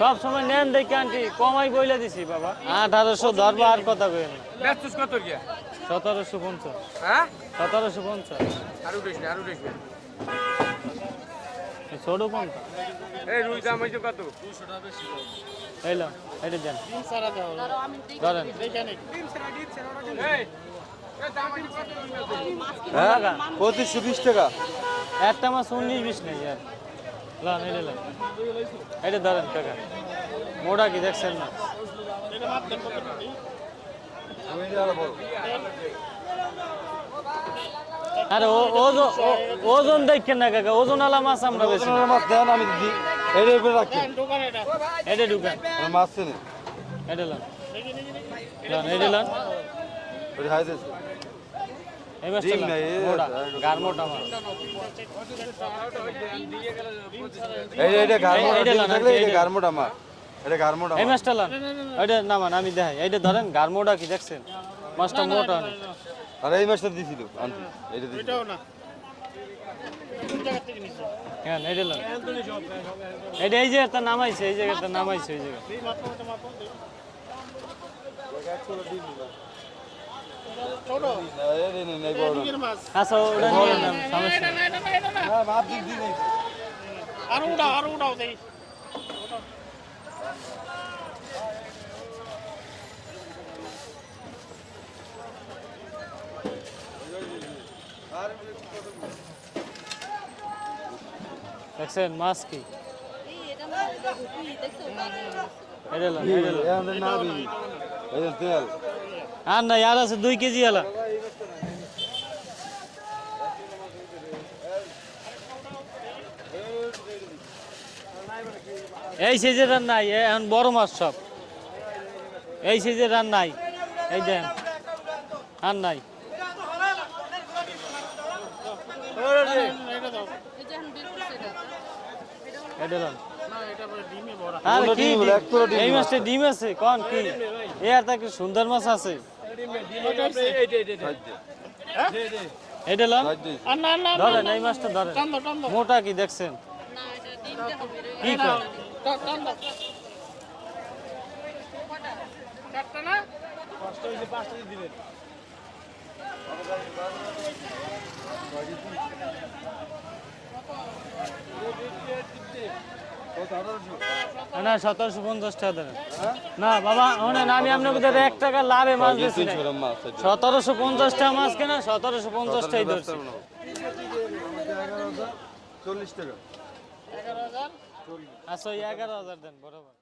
সব সময় নেন দেখে আন্টি কমাই বইলে দিছি বাবা। আঠারোশো ধরবো আর কথা কই কত গিয়া? সতেরোশো পঞ্চাশ। হ্যাঁ? সতেরোশো পঞ্চাশ। আর না আর ছোট কোনটা এই রুই দাম হয়েছে কত? এইলাম এটা দেন। ধরো আমি ধরেন হ্যাঁ? টাকা পঁচিশশো বিশ টাকা। একটা মাছ উনিশ বিশ নেই আর লান এটা লান এটা ধরেন টাকা মোটা কি দেখছেন না? আরে ওজন দেখেন না কাকা। ওজন আলা মাছ আমরা বেশি মাছ দেন আমি দিই এইটা উপরে রাখি। এটা ঢুকান। মাছ এটা লান। লান এটা লান। হাই আমি দেখাই এইটা ধরেন গারমোটা কি দেখছেন? মাছটা মোটা আর এই মাছটা দিছিল আনতে এইটা দিছিল হ্যাঁ এইটা এটা এই যে একটা নামাইছে এই জায়গাটা নামাইছে এই জায়গা আরও উড়াও আরও উড়াও দেখি দেখছেন মাছ কি এই এটা না কি দেখছ এটা লান এটা লান এখানে না দিই এই যে তেল আর না আর আছে দুই কেজি আলা। এই সাইজের রান নাই এখন বড় মাছ সব। এই সাইজের রান নাই এই দেন। আর নাই। এই। মাছটা ডিম আছে কন কি? এ আর তাকে সুন্দর মাছ আছে। এটা লান ধরেন এই মাছটা ধরেন। মোটা কি দেখছেন? কি কর টান টান দাও না না সতেরোশো পঞ্চাশ টাকা দেবেন। না বাবা শোনেন আমি আপনাকে তো এক টাকা লাভে মাছ দিই। সতেরোশো পঞ্চাশ টাকা মাছ কেনা সতেরোশো পঞ্চাশ টাই ধরছি। চল্লিশ টাকা। আচ্ছা এগারো হাজার দেন বরাবর।